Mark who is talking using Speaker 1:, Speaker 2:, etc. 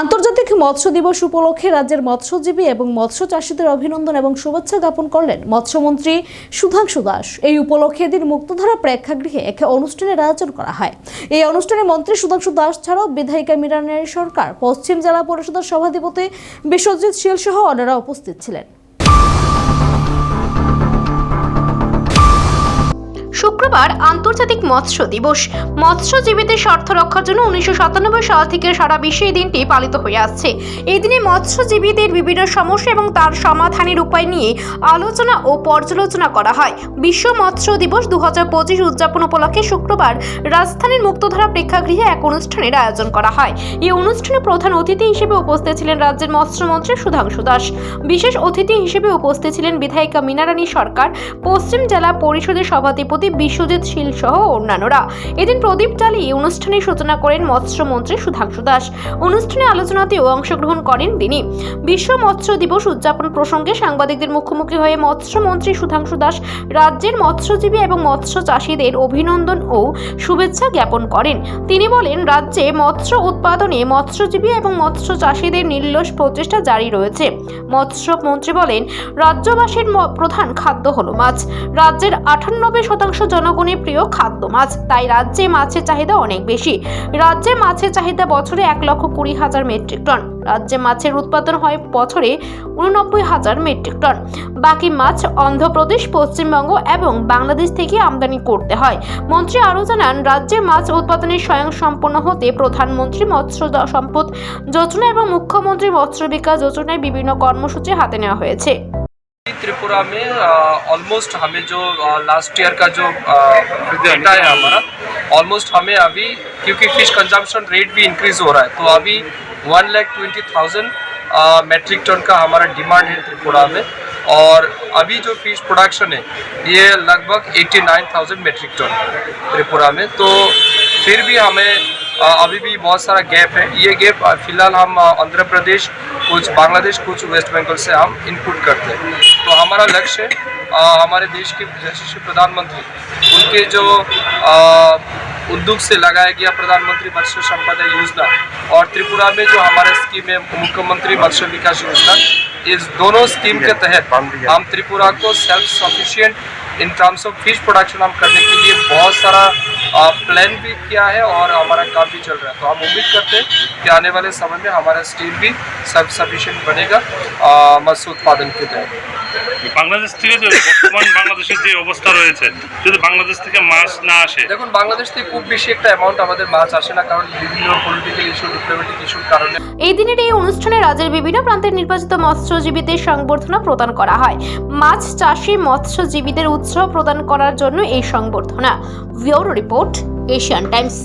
Speaker 1: আন্তর্জাতিক মৎস্য দিবস উপলক্ষে রাজ্যের মৎস্যজীবী এবং মৎস্য চাষীদের অভিনন্দন এবং শুভেচ্ছা জ্ঞাপন করলেন মৎস্যমন্ত্রী সুধাংশু দাস। এই উপলক্ষে এদিন মুক্তধারা প্রেক্ষাগৃহে এক অনুষ্ঠানের আয়োজন করা হয়। এই অনুষ্ঠানে মন্ত্রী সুধাংশু দাস ছাড়াও বিধায়িকা মিরানের সরকার, পশ্চিম জেলা পরিষদের সভাধিপতি বিশ্বজিৎ শীল সহ অন্যরা উপস্থিত ছিলেন।
Speaker 2: শুক্রবার আন্তর্জাতিক মৎস্য দিবস। মৎস্যজীবীদের স্বার্থ রক্ষার জন্য উনিশশো সাতানব্বই সাল থেকে সারা বিশ্বে এই দিনটি পালিত হয়ে আসছে। এই দিনে মৎস্যজীবীদের বিভিন্ন সমস্যা এবং তার সমাধানের উপায় নিয়ে আলোচনা ও পর্যালোচনা করা হয়। বিশ্ব মৎস্য দিবস দু উদযাপন উপলক্ষে শুক্রবার রাজধানীর মুক্তধারা প্রেক্ষাগৃহে এক অনুষ্ঠানের আয়োজন করা হয়। এই অনুষ্ঠানে প্রধান অতিথি হিসেবে উপস্থিত ছিলেন রাজ্যের মৎস্যমন্ত্রী সুধাংশু দাস। বিশেষ অতিথি হিসেবে উপস্থিত ছিলেন বিধায়িকা মীনারানী সরকার, পশ্চিম জেলা পরিষদের সভাধিপতি বিশ্বজিৎ শীল সহ অন্যান্যরা। এদিন প্রদীপ জ্বালিয়ে অনুষ্ঠানের সূচনা করেন মৎস্যমন্ত্রী সুধাংশু দাস। অনুষ্ঠানে আলোচনাতেও অংশগ্রহণ করেন তিনি। বিশ্ব মৎস্য দিবস উদযাপন প্রসঙ্গে সাংবাদিকদের মুখোমুখি হয়ে মৎস্যমন্ত্রী সুধাংশু দাস রাজ্যের মৎস্যজীবী এবং মৎস্য চাষীদের অভিনন্দন ও শুভেচ্ছা জ্ঞাপন করেন। তিনি বলেন, রাজ্যে মৎস্য উৎপাদনে মৎস্যজীবী এবং মৎস্য চাষীদের নির্লস প্রচেষ্টা জারি রয়েছে। মৎস্যমন্ত্রী বলেন, রাজ্যবাসীর প্রধান খাদ্য হলো মাছ। রাজ্যের আটানব্বই শতাংশ জনগণের প্রিয় খাদ্য মাছ, তাই রাজ্যে মাছের চাহিদা অনেক বেশি। রাজ্যে মাছের চাহিদা বছরে এক লক্ষ কুড়ি হাজার মেট্রিক টন। রাজ্যে মাছের উৎপাদন হয় বছরে উননব্বই হাজার মেট্রিক টন। বাকি মাছ অন্ধ্রপ্রদেশ, পশ্চিমবঙ্গ এবং বাংলাদেশ থেকে আমদানি করতে হয়। মন্ত্রী আরও জানান, রাজ্যে মাছ উৎপাদনের স্বয়ং সম্পন্ন হতে প্রধানমন্ত্রী মৎস্য সম্পদ যোজনা এবং মুখ্যমন্ত্রী মৎস্য বিকাশ যোজনায় বিভিন্ন কর্মসূচি হাতে নেওয়া হয়েছে।
Speaker 3: त्रिपुरा में ऑलमोस्ट हमें जो लास्ट ईयर का जो डेटा है हमारा ऑलमोस्ट हमें अभी, क्योंकि फ़िश कंजम्पशन रेट भी इंक्रीज हो रहा है तो अभी one lakh twenty thousand metric ton का हमारा डिमांड है त्रिपुरा में, और अभी जो फ़िश प्रोडक्शन है, ये लगभग eighty nine thousand metric ton Tripura में तो फिर भी हमें अभी भी बहुत सारा गैप है। ये गैप फ़िलहाल हम आंध्र प्रदेश कुछ बांग्लादेश कुछ वेस्ट बंगाल से हम इनपुट करते हैं। तो हमारा लक्ष्य हमारे देश के यशस्वी प्रधानमंत्री, उनके जो उद्योग से लगाया गया प्रधानमंत्री मत्स्य संपदा योजना और त्रिपुरा में जो हमारे स्कीम है, मुख्यमंत्री मत्स्य विकास योजना, इस दोनों स्कीम के तहत हम त्रिपुरा को self sufficient in terms of fish production हम करने के लिए बहुत सारा प्लान भी किया है और हमारा काम भी चल रहा है। तो हम उम्मीद करते हैं कि आने वाले समय में हमारा स्टील भी सेल्फ सफिशियंट बनेगा मत्स्य उत्पादन के तहत।
Speaker 4: বাংলাদেশ থেকে যে বর্তমান বাংলাদেশের যে অবস্থা রয়েছে যদি বাংলাদেশ থেকে মাছ না আসে।
Speaker 3: দেখুন বাংলাদেশ থেকে খুব বেশি একটা অ্যামাউন্ট আমাদের মাছ আসে না কারণ বিভিন্ন পলিটিক্যাল ইস্যু ডিপ্লোম্যাটিক ইস্যুর কারণে
Speaker 2: এই দিনের এই অনুষ্ঠানে রাজ্যের বিভিন্ন প্রান্তের নির্বাচিত মৎস্যজীবীদের সংবর্ধনা প্রদান করা হয়। মাছ চাষি মৎস্যজীবীদের উৎসাহ প্রদান করার জন্য এই সংবর্ধনা। Bureau report Asian Times.